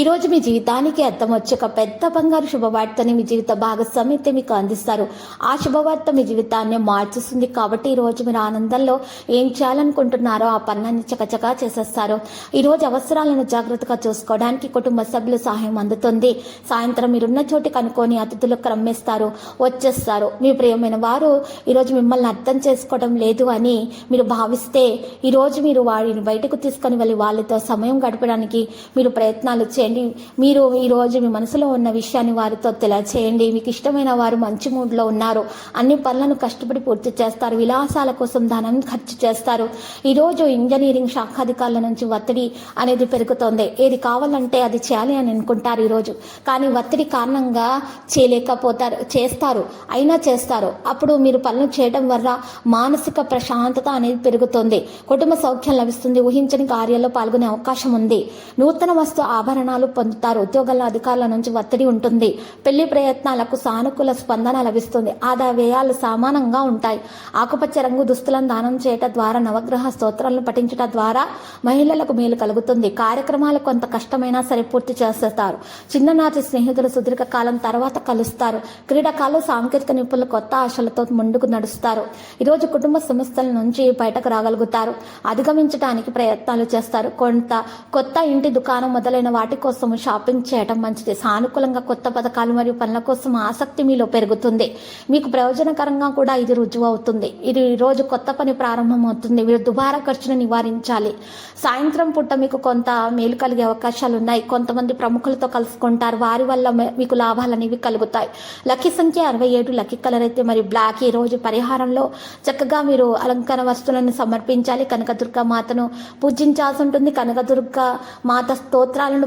ఈరోజు మీ జీవితానికి అర్థం వచ్చే ఒక పెద్ద బంగారు శుభవార్తని మీ జీవిత భాగస్వామ్యత మీకు అందిస్తారు. ఆ శుభవార్త మీ జీవితాన్ని మార్చేస్తుంది కాబట్టి ఈ రోజు మీరు ఆనందంలో ఏం చేయాలనుకుంటున్నారో ఆ పన్నాన్ని చకచకా చేసేస్తారు. ఈరోజు అవసరాలను జాగ్రత్తగా చూసుకోవడానికి కుటుంబ సభ్యులు సహాయం అందుతుంది. సాయంత్రం మీరున్న చోటు కనుక్కొని అతిథులు క్రమ్మేస్తారు వచ్చేస్తారు. మీ ప్రియమైన వారు ఈరోజు మిమ్మల్ని అర్థం చేసుకోవడం లేదు అని మీరు భావిస్తే ఈరోజు మీరు వారిని బయటకు తీసుకొని వెళ్ళి వాళ్ళతో సమయం గడపడానికి మీరు ప్రయత్నాలు చే చేయండి. మీరు ఈరోజు మీ మనసులో ఉన్న విషయాన్ని వారితో తెలియచేయండి. మీకు ఇష్టమైన వారు మంచి మూడ్లో ఉన్నారు. అన్ని పనులను కష్టపడి పూర్తి చేస్తారు. విలాసాల కోసం ధనం ఖర్చు చేస్తారు. ఈరోజు ఇంజనీరింగ్ శాఖాధికారుల నుంచి ఒత్తిడి అనేది పెరుగుతోంది. ఏది కావాలంటే అది చేయాలి అని అనుకుంటారు ఈరోజు కానీ ఒత్తిడి కారణంగా చేయలేకపోతారు చేస్తారు. అయినా చేస్తారు. అప్పుడు మీరు పనులు చేయడం వల్ల మానసిక ప్రశాంతత అనేది పెరుగుతుంది. కుటుంబ సౌఖ్యం లభిస్తుంది. ఊహించని కార్యాల్లో పాల్గొనే అవకాశం ఉంది. నూతన వస్తు ప్రయోజనాలు పొందుతారు. ఉద్యోగాల అధికారుల నుంచి ఒత్తిడి ఉంటుంది. పెళ్ళి ప్రయత్నాలకు సానుకూల స్పందన లభిస్తుంది. ఆదా వ్యయాలు సమానంగా ఉంటాయి. ఆకుపచ్చ రంగు దుస్తులను దానం చేయటం ద్వారా నవగ్రహ స్తోత్రాలను పఠించటం ద్వారా మహిళలకు మేలు కలుగుతుంది. కార్యక్రమాలు కొంత కష్టమైనా సరే పూర్తి చేస్తారు చిన్ననాటి స్నేహితులు సుదీర్ఘ కాలం తర్వాత కలుస్తారు. క్రీడాకారులు సాంకేతిక నిపుణులు కొత్త ఆశలతో ముందుకు నడుస్తారు. ఈరోజు కుటుంబ సంస్థల నుంచి బయటకు రాగలుగుతారు. అధిగమించడానికి ప్రయత్నాలు చేస్తారు. కొంత కొత్త ఇంటి దుకాణం మొదలైన వాటి కోసం షాపింగ్ చేయడం మంచిది. సానుకూలంగా కొత్త పథకాలు మరియు పనుల కోసం ఆసక్తి మీలో పెరుగుతుంది. మీకు ప్రయోజనకరంగా కూడా ఇది రుజువు అవుతుంది ఇది రోజు కొత్త పని ప్రారంభమవుతుంది. మీరు దుబారా ఖర్చును నివారించాలి. సాయంత్రం పూట మీకు కొంత మేలు కలిగే అవకాశాలు ఉన్నాయి కొంతమంది ప్రముఖులతో కలుసుకుంటారు. వారి వల్ల మీకు లాభాలు అనేవి కలుగుతాయి. లక్కీ సంఖ్య అరవై ఏడు లక్కీ కలర్ అయితే మరి బ్లాక్. ఈ రోజు పరిహారంలో చక్కగా మీరు అలంకరణ వస్తువులను సమర్పించాలి. కనకదుర్గ మాతను పూజించాల్సి ఉంటుంది. కనకదుర్గ మాత స్తోత్రాలను